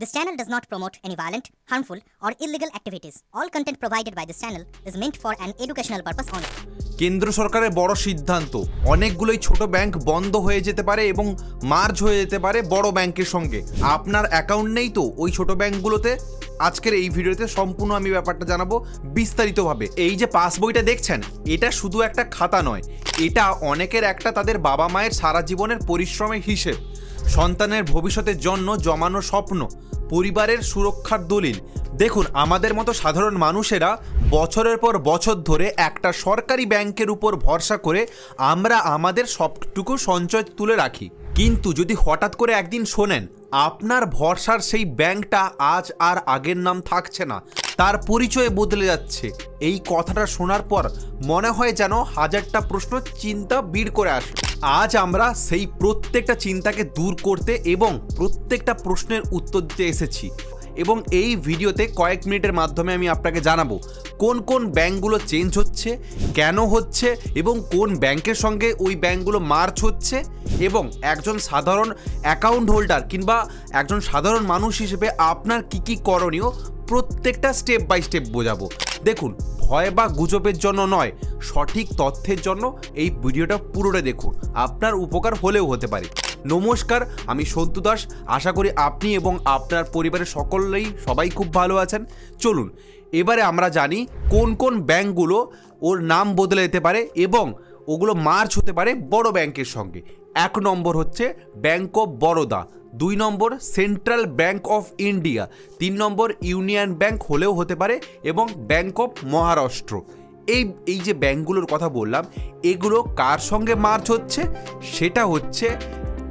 This channel does not promote any violent, harmful, or illegal activities. All content provided by this channel is meant for an educational purpose only. কেন্দ্র সরকারের বড় সিদ্ধান্ত অনেকগুলোই ছোট bank বন্ধ হয়ে যেতে পারে এবং মার্জ হয়ে যেতে পারে বড় ব্যাংকের সঙ্গে আপনার অ্যাকাউন্ট নেই তো ওই ছোট ব্যাংকগুলোতে আজকের এই ভিডিওতে সম্পূর্ণ আমি ব্যাপারটা জানাব বিস্তারিতভাবে এই যে পাসবইটা দেখছেন এটা শুধু একটা খাতা নয় এটা অনেকের একটা তাদের বাবা মায়ের সারা জীবনের পরিশ্রমের হিসেব সন্তানের ভবিষ্যতের জন্য জমানো স্বপ্ন, পরিবারের সুরক্ষার দলিল। দেখুন, আমাদের মতো সাধারণ মানুষেরা বছরের পর বছর ধরে একটা সরকারি ব্যাংকের উপর ভরসা করে আমরা আমাদের সবটুকু সঞ্চয় তুলে রাখি। কিন্তু যদি হঠাৎ করে একদিন শোনেন, আপনার ভরসার সেই ব্যাংকটা আজ আর আগের নাম থাকছে না। তার পরিচয় বদলে যাচ্ছে। এই কথাটা শোনার পর মনে হয় যেন হাজারটা প্রশ্ন চিন্তা ভিড় করে আসে। আজ আমরা সেই প্রত্যেকটা চিন্তাকে দূর করতে এবং প্রত্যেকটা প্রশ্নের উত্তর দিতে এসেছি। এবং এই ভিডিওতে কয়েক মিনিটের মাধ্যমে আমি আপনাকে জানাব, কোন কোন ব্যাঙ্কগুলো চেঞ্জ হচ্ছে, কেন হচ্ছে, এবং কোন ব্যাংকের সঙ্গে ওই ব্যাঙ্কগুলো মার্চ হচ্ছে, এবং একজন সাধারণ অ্যাকাউন্ট হোল্ডার কিংবা একজন সাধারণ মানুষ হিসেবে আপনার কি কি করণীয় প্রত্যেকটা স্টেপ বাই স্টেপ বোঝাবো। দেখুন, ভয় বা গুজবের জন্য নয়, সঠিক তথ্যের জন্য এই ভিডিওটা পুরোটা দেখুন। আপনার উপকার হলেও হতে পারে। নমস্কার, আমি সন্তু দাস। আশা করি আপনি এবং আপনার পরিবারের সকলেই সবাই খুব ভালো আছেন। চলুন, এবারে আমরা জানি কোন কোন ব্যাংকগুলো ওর নাম বদলে যেতে পারে এবং ওগুলো মার্চ হতে পারে বড় ব্যাংকের সঙ্গে। এক নম্বর হচ্ছে ব্যাংক অফ বরোদা। দুই নম্বর সেন্ট্রাল ব্যাংক অফ ইন্ডিয়া, তিন নম্বর ইউনিয়ন ব্যাংক হলেও হতে পারে, এবং ব্যাংক অফ মহারাষ্ট্র। এই এই যে ব্যাংকগুলোর কথা বললাম, এগুলো কার সঙ্গে মার্চ হচ্ছে? সেটা হচ্ছে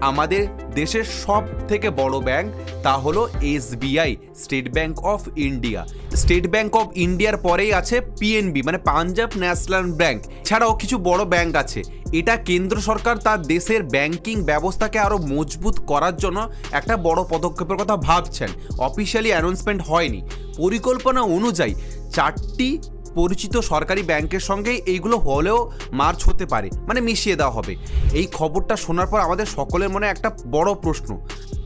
আমাদের দেশের সব থেকে বড় ব্যাংক তা হলো SBI, state bank of India. State bank of ইন্ডিয়ার পরেই আছে পিএনবি মানে পাঞ্জাব ন্যাশনাল ব্যাংক। ছাড়াও কিছু বড় ব্যাংক আছে। এটা কেন্দ্র সরকার তার দেশের ব্যাংকিং ব্যবস্থাকে আরও মজবুত করার জন্য একটা বড় পদক্ষেপের কথা ভাবছেন। অফিসিয়ালি অ্যানাউন্সমেন্ট হয়নি। পরিকল্পনা অনুযায়ী চারটি পরিচিত সরকারি ব্যাংকের সঙ্গে এইগুলো হলেও মার্চ হতে পারে মানে মিশিয়ে দেওয়া হবে। এই খবরটা শোনার পর আমাদের সকলের মনে একটা বড় প্রশ্ন,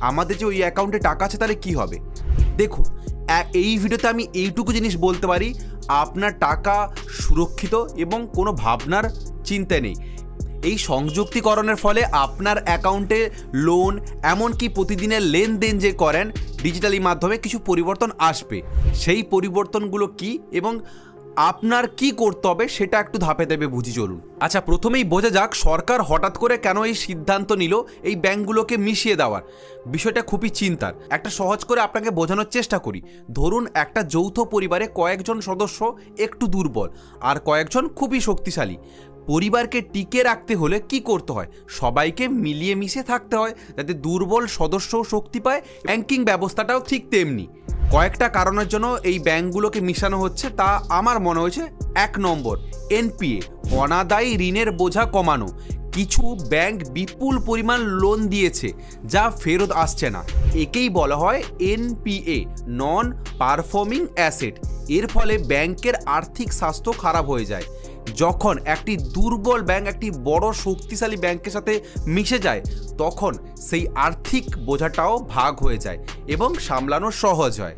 আমাদের যে ওই অ্যাকাউন্টে টাকা আছে তাহলে কি হবে? দেখুন এই ভিডিওতে আমি এইটুকু জিনিস বলতে পারি, আপনার টাকা সুরক্ষিত এবং কোনো ভাবনার চিন্তা নেই। এই সংযুক্তিকরণের ফলে আপনার অ্যাকাউন্টে লোন এমনকি প্রতিদিনের লেনদেন যে করেন ডিজিটালি মাধ্যমে কিছু পরিবর্তন আসবে। সেই পরিবর্তনগুলো কি এবং আপনার কি করতে হবে সেটা একটু ধাপে ধাপে বুঝি চলুন। আচ্ছা প্রথমেই বোঝা যাক সরকার হঠাৎ করে কেন এই সিদ্ধান্ত নিল এই ব্যাংকগুলোকে মিশিয়ে দেওয়ার। বিষয়টা খুবই চিন্তার। একটা সহজ করে আপনাকে বোঝানোর চেষ্টা করি। ধরুন, একটা যৌথ পরিবারে কয়েকজন সদস্য একটু দুর্বল আর কয়েকজন খুবই শক্তিশালী। পরিবারকে টিকে রাখতে হলে কি করতে হয়? সবাইকে মিলিয়ে মিশে থাকতে হয় যাতে দুর্বল সদস্যও শক্তি পায় ব্যাংকিং ব্যবস্থাটাও ঠিক তেমনি। কয়েকটা কারণের জন্য এই ব্যাংকগুলোকে মিশানো হচ্ছে, তা আমার মনে হয়েছে এক নম্বর, এনপিএ, অনাদায়ী ঋণের বোঝা কমানো। কিছু ব্যাংক বিপুল পরিমাণ লোন দিয়েছে, যা ফেরত আসছে না। একেই বলা হয় এনপিএ নন পারফর্মিং অ্যাসেট এর ফলে ব্যাংকের আর্থিক স্বাস্থ্য খারাপ হয়ে যায়। যখন একটি দুর্বল ব্যাংক একটি বড় শক্তিশালী ব্যাংকের সাথে মিশে যায়, তখন সেই আর্থিক বোঝাটাও ভাগ হয়ে যায়। এবং সামলানো সহজ হয়।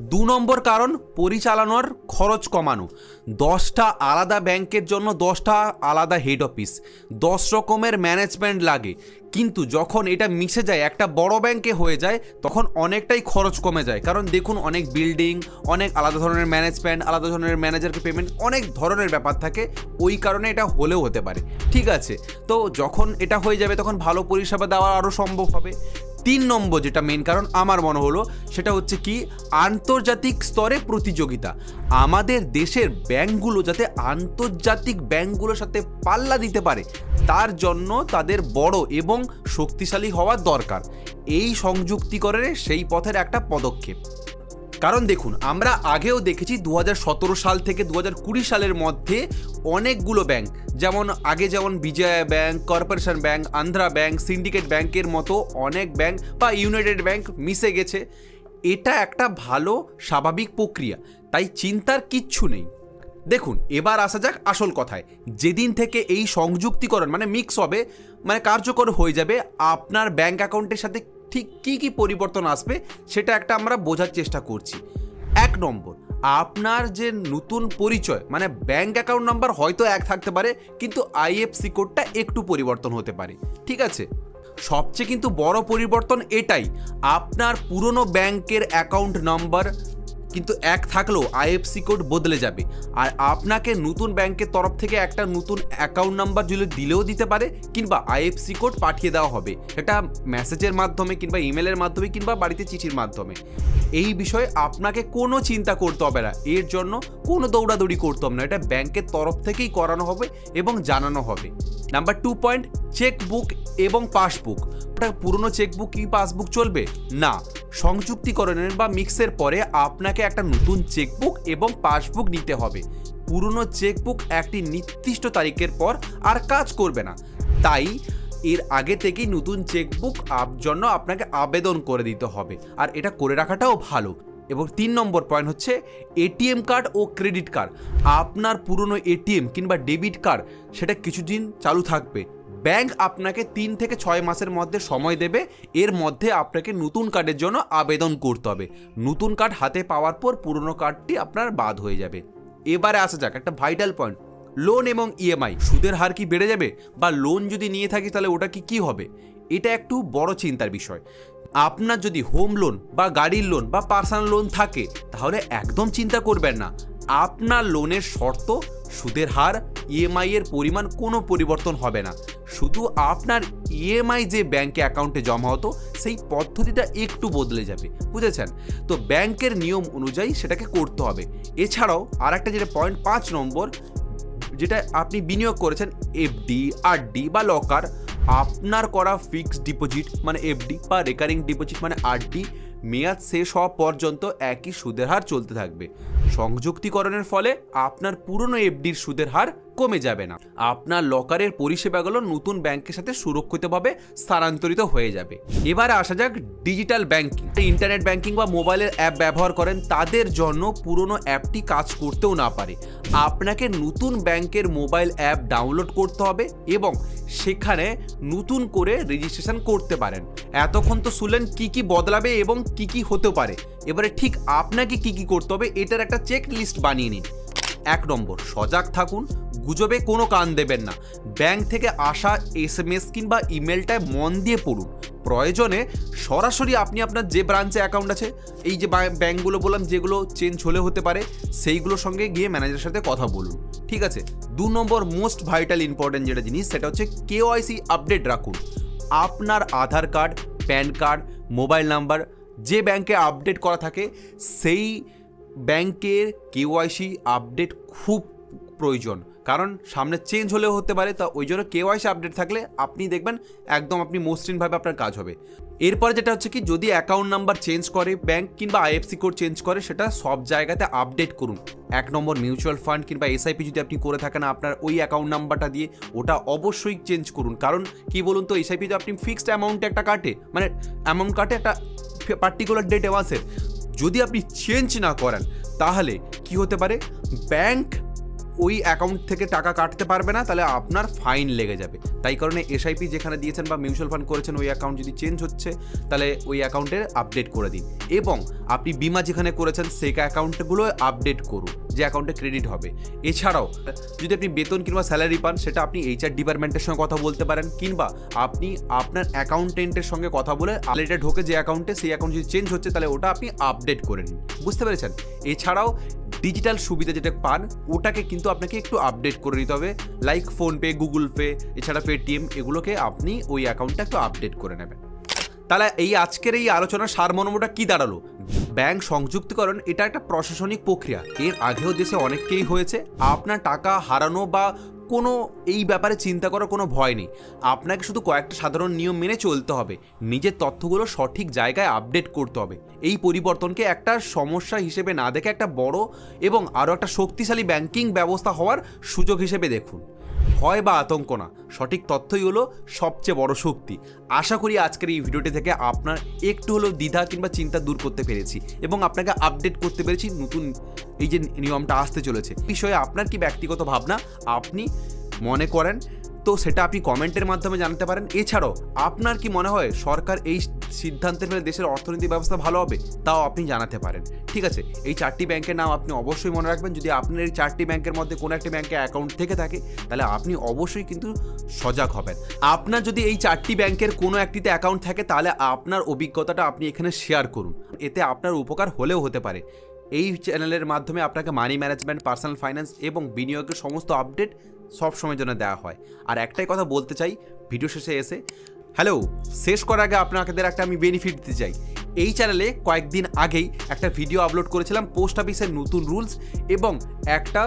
দু নম্বর কারণ, পরিচালনার খরচ কমানো। দশটা আলাদা ব্যাংকের জন্য দশটা আলাদা হেড অফিস দশ রকমের ম্যানেজমেন্ট লাগে। কিন্তু যখন এটা মিশে যায়, একটা বড় ব্যাংকে হয়ে যায়, তখন অনেকটাই খরচ কমে যায়। কারণ দেখুন, অনেক বিল্ডিং অনেক আলাদা ধরনের ম্যানেজমেন্ট আলাদা ধরনের ম্যানেজারকে পেমেন্ট অনেক ধরনের ব্যাপার থাকে। ওই কারণে এটা হলেও হতে পারে। ঠিক আছে? তো যখন এটা হয়ে যাবে, তখন ভালো পরিষেবা দেওয়া আরও সম্ভব হবে। তিন নম্বর যেটা মেন কারণ আমার মনে হলো, সেটা হচ্ছে কি, আন্তর্জাতিক স্তরে প্রতিযোগিতা। আমাদের দেশের ব্যাংকগুলো যাতে আন্তর্জাতিক ব্যাংকগুলোর সাথে পাল্লা দিতে পারে, তার জন্য তাদের বড় এবং শক্তিশালী হওয়া দরকার। এই সংযুক্তিকরণে সেই পথের একটা পদক্ষেপ। কারণ দেখুন, আমরা আগেও দেখেছি দু হাজার সতেরো সাল থেকে দু হাজার কুড়ি সালের মধ্যে অনেকগুলো ব্যাংক যেমন আগে যেমন Vijaya bank, corporation bank, Andhra bank, syndicate ব্যাংকের মতো অনেক ব্যাংক বা ইউনাইটেড ব্যাংক মিশে গেছে। এটা একটা ভালো, স্বাভাবিক প্রক্রিয়া, তাই চিন্তার কিচ্ছু নেই। দেখুন, এবার আসা যাক আসল কথায়। যেদিন থেকে এই সংযুক্তিকরণ মানে মিক্স হবে মানে কার্যকর হয়ে যাবে, আপনার ব্যাংক অ্যাকাউন্টের সাথে ঠিক কি কি পরিবর্তন আসবে, সেটা একটা আমরা বোঝার চেষ্টা করছি। এক নম্বর আপনার যে নতুন পরিচয় মানে ব্যাঙ্ক অ্যাকাউন্ট নাম্বার হয়তো এক থাকতে পারে, কিন্তু আইএফসি কোডটা একটু পরিবর্তন হতে পারে, ঠিক আছে? সবচেয়ে কিন্তু বড় পরিবর্তন এটাই, আপনার পুরনো ব্যাংকের অ্যাকাউন্ট নাম্বার কিন্তু এক থাকলেও আইএফসি কোড বদলে যাবে। আর আপনাকে নতুন ব্যাংকের তরফ থেকে একটা নতুন অ্যাকাউন্ট নাম্বার যদি দিলেও দিতে পারে, কিংবা আইএফসি কোড পাঠিয়ে দেওয়া হবে। এটা মেসেজের মাধ্যমে কিংবা ইমেলের মাধ্যমে কিংবা বাড়িতে চিঠির মাধ্যমে। এই বিষয়ে আপনাকে কোনো চিন্তা করতে হবে না। এর জন্য কোনো দৌড়াদৌড়ি করতে হবে না। এটা ব্যাংকের তরফ থেকেই করানো হবে এবং জানানো হবে। নাম্বার টু পয়েন্ট চেকবুক এবং পাসবুক। পুরনো চেকবুক কি পাসবুক চলবে? না। সংযুক্তিকরণের বা মিক্সের পরে আপনাকে একটা নতুন চেকবুক এবং পাসবুক নিতে হবে। পুরনো চেকবুক একটি নির্দিষ্ট তারিখের পর আর কাজ করবে না। তাই এর আগে থেকেই নতুন চেকবুক আপ জন্য আপনাকে আবেদন করে দিতে হবে। আর এটা করে রাখাটাও ভালো। এবং তিন নম্বর পয়েন্ট হচ্ছে এটিএম কার্ড ও ক্রেডিট কার্ড। আপনার পুরনো এটিএম কিংবা ডেবিট কার্ড, সেটা কিছুদিন চালু থাকবে। ব্যাংক আপনাকে তিন থেকে ছয় মাসের মধ্যে সময় দেবে। এর মধ্যে আপনাকে নতুন কার্ডের জন্য আবেদন করতে হবে। নতুন কার্ড হাতে পাওয়ার পর পুরনো কার্ডটি আপনার বাদ হয়ে যাবে। এবারে আসা যাক, একটা ভাইটাল পয়েন্ট লোন এবং ইএমআই সুদের হার কি বেড়ে যাবে? বা লোন যদি নিয়ে থাকি তাহলে ওটা কি কি হবে? এটা একটু বড় চিন্তার বিষয়। আপনার যদি হোম লোন বা গাড়ির লোন বা পার্সোনাল লোন থাকে, তাহলে একদম চিন্তা করবেন না। আপনার লোনের শর্ত সুদের হার ইএমআই এর পরিমাণ কোনো পরিবর্তন হবে না। শুধু আপনার ইএমআই যে ব্যাংকে অ্যাকাউন্টে জমা হতো, সেই পদ্ধতিটা একটু বদলে যাবে, বুঝেছেন? তো ব্যাংকের নিয়ম অনুযায়ী সেটাকে করতে হবে। এছাড়াও আর একটা যেটা পয়েন্ট পাঁচ নম্বর, যেটা আপনি বিনিয়োগ করেছেন এফডি আরডি বা লকার আপনার করা ফিক্সড ডিপোজিট মানে এফডি বা রেকারিং ডিপোজিট মানে আরডি মেয়াদ শেষ হওয়া পর্যন্ত একই সুদের হার চলতে থাকবে। সংযুক্তিকরণের ফলে আপনার পুরনো এফডির সুদের হার কমে যাবে না। আপনার লকারের পরিষেবাগুলো নতুন ব্যাংকের সাথে সুরক্ষিতভাবে স্থানান্তরিত হয়ে যাবে। এবারে আসা যাক ডিজিটাল ব্যাংকিং। ইন্টারনেট ব্যাংকিং বা মোবাইলের অ্যাপ ব্যবহার করেন, তাদের জন্য পুরনো অ্যাপটি কাজ করতেও না পারে। আপনাকে নতুন ব্যাংকের মোবাইল অ্যাপ ডাউনলোড করতে হবে এবং সেখানে নতুন করে রেজিস্ট্রেশন করতে পারেন। এতক্ষণ তো শুনলেন কি কি বদলাবে এবং কি কি হতে পারে। এবারে ঠিক আপনাকে কি কি করতে হবে, এটার একটা চেক লিস্ট বানিয়ে নিন। এক নম্বর, সজাগ থাকুন। গুজবে কোনো কান দেবেন না। ব্যাংক থেকে আসা এস এম এস কিংবা ইমেলটায় মন দিয়ে পড়ুন। প্রয়োজনে সরাসরি আপনি আপনার যে ব্রাঞ্চে অ্যাকাউন্ট আছে, এই যে বা- ব্যাংকগুলো বললাম যেগুলো চেঞ্জ হলে হতে পারে, সেইগুলোর সঙ্গে গিয়ে ম্যানেজারের সাথে কথা বলুন। ঠিক আছে? দু নম্বর মোস্ট ভাইটাল ইম্পর্টেন্ট যেটা জিনিস, সেটা হচ্ছে কেওয়াইসি আপডেট রাখুন। আপনার Aadhaar card, PAN card, mobile number, যে ব্যাংকে আপডেট করা থাকে, সেই ব্যাংকের কেওয়াইসি আপডেট খুব প্রয়োজন। কারণ সামনে চেঞ্জ হলেও হতে পারে, তা ওই জন্য কেওয়াইসি আপডেট থাকলে আপনি দেখবেন একদম আপনি মসৃণভাবে আপনার কাজ হবে। এরপরে যেটা হচ্ছে কি, যদি অ্যাকাউন্ট নাম্বার চেঞ্জ করে ব্যাংক কিংবা আইএফসি কোড চেঞ্জ করে, সেটা সব জায়গাতে আপডেট করুন। এক নম্বর মিউচুয়াল ফান্ড কিংবা এসআইপি যদি আপনি করে থাকেন, আপনার ওই অ্যাকাউন্ট নাম্বারটা দিয়ে ওটা অবশ্যই চেঞ্জ করুন। কারণ কি বলুন তো এসআইপি তো আপনি ফিক্সড অ্যামাউন্টে একটা কাটে মানে অ্যামাউন্ট কাটে একটা পার্টিকুলার ডেটে মাসের যদি আপনি চেঞ্জ না করেন তাহলে কি হতে পারে? ব্যাংক ওই অ্যাকাউন্ট থেকে টাকা কাটতে পারবে না, তাহলে আপনার ফাইন লেগে যাবে। তাই কারণে এসআইপি যেখানে দিয়েছেন বা মিউচুয়াল ফান্ড করেছেন, ওই অ্যাকাউন্ট যদি চেঞ্জ হচ্ছে, তাহলে ওই অ্যাকাউন্টের আপডেট করে দিন। এবং আপনি বিমা যেখানে করেছেন, সেই অ্যাকাউন্টগুলো আপডেট করুন, যে অ্যাকাউন্টে ক্রেডিট হবে। এছাড়াও, যদি আপনি বেতন কিংবা স্যালারি পান, সেটা আপনি এইচআর ডিপার্টমেন্টের সঙ্গে কথা বলতে পারেন, কিংবা আপনি আপনার অ্যাকাউন্টেন্টের সঙ্গে কথা বলে আলেটা ঢোকে যে অ্যাকাউন্টে সেই অ্যাকাউন্ট যদি চেঞ্জ হচ্ছে, তাহলে ওটা আপনি আপডেট করে নিন। বুঝতে পেরেছেন? এছাড়াও ডিজিটাল সুবিধা যেটা পান, ওটাকে কিন্তু আপনাকে একটু আপডেট করে নিতে হবে। লাইক ফোনপে গুগল পে এছাড়া পেটিএম এগুলোকে আপনি ওই অ্যাকাউন্টটা একটু আপডেট করে নেবেন। তাহলে এই আজকের এই আলোচনার সারমর্মটা কি দাঁড়াল? ব্যাংক সংযুক্তিকরণ, এটা একটা প্রশাসনিক প্রক্রিয়া। এর আগেও দেশে অনেককেই হয়েছে। আপনার টাকা হারানো বা কোনো এই ব্যাপারে চিন্তা করার কোনো ভয় নেই। আপনাকে শুধু কয়েকটা সাধারণ নিয়ম মেনে চলতে হবে। নিজের তথ্যগুলো সঠিক জায়গায় আপডেট করতে হবে। এই পরিবর্তনকে একটা সমস্যা হিসেবে না দেখে একটা বড় এবং আরও একটা শক্তিশালী ব্যাংকিং ব্যবস্থা হওয়ার সুযোগ হিসেবে দেখুন। ভয় বা আতঙ্ক না। সঠিক তথ্যই হলো সবচেয়ে বড় শক্তি। আশা করি আজকের এই ভিডিওটি থেকে আপনার একটু হলেও দ্বিধা কিংবা চিন্তা দূর করতে পেরেছি এবং আপনাকে আপডেট করতে পেরেছি নতুন এই যে নিয়মটা আসতে চলেছে। বিষয়ে আপনার কি ব্যক্তিগত ভাবনা? আপনি মনে করেন তো সেটা আপনি কমেন্টের মাধ্যমে জানতে পারেন। এছাড়াও, আপনার কি মনে হয় সরকার এই সিদ্ধান্তের ফলে দেশের অর্থনীতি ব্যবস্থা ভালো হবে? তাও আপনি জানাতে পারেন। ঠিক আছে, এই চারটি ব্যাংকের নাম আপনি অবশ্যই মনে রাখবেন। যদি আপনার এই চারটি ব্যাংকের মধ্যে কোনো একটি ব্যাংকে অ্যাকাউন্ট থেকে থাকে, তাহলে আপনি অবশ্যই কিন্তু সজাগ হবেন। আপনার যদি এই চারটি ব্যাংকের কোনো একটিতে অ্যাকাউন্ট থাকে, তাহলে আপনার অভিজ্ঞতাটা আপনি এখানে শেয়ার করুন। এতে আপনার উপকার হলেও হতে পারে। এই চ্যানেলের মাধ্যমে আপনাকে মানি ম্যানেজমেন্ট পার্সোনাল ফাইন্যান্স এবং বিনিয়োগের সমস্ত আপডেট সব সময়ের জন্য দেওয়া হয়। আর একটাই কথা বলতে চাই ভিডিও শেষে এসে হ্যালো শেষ করার আগে আপনাদের একটা আমি বেনিফিট দিতে চাই। এই চ্যানেলে কয়েকদিন আগেই একটা ভিডিও আপলোড করেছিলাম পোস্ট অফিসের নতুন রুলস এবং একটা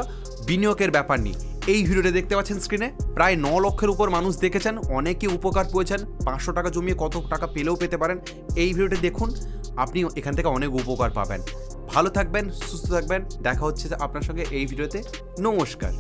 বিনিয়োগের ব্যাপার নিয়ে। এই ভিডিওটা দেখতে পাচ্ছেন স্ক্রিনে প্রায় ন লক্ষের উপর মানুষ দেখেছেন, অনেকে উপকার পেয়েছেন, পাঁচশো টাকা জমিয়ে কত টাকা পেলেও পেতে পারেন। এই ভিডিওটা দেখুন, আপনি এখান থেকে অনেক উপকার পাবেন। ভালো থাকবেন, সুস্থ থাকবেন, দেখা হচ্ছে আপনার সঙ্গে এই ভিডিওতে নমস্কার।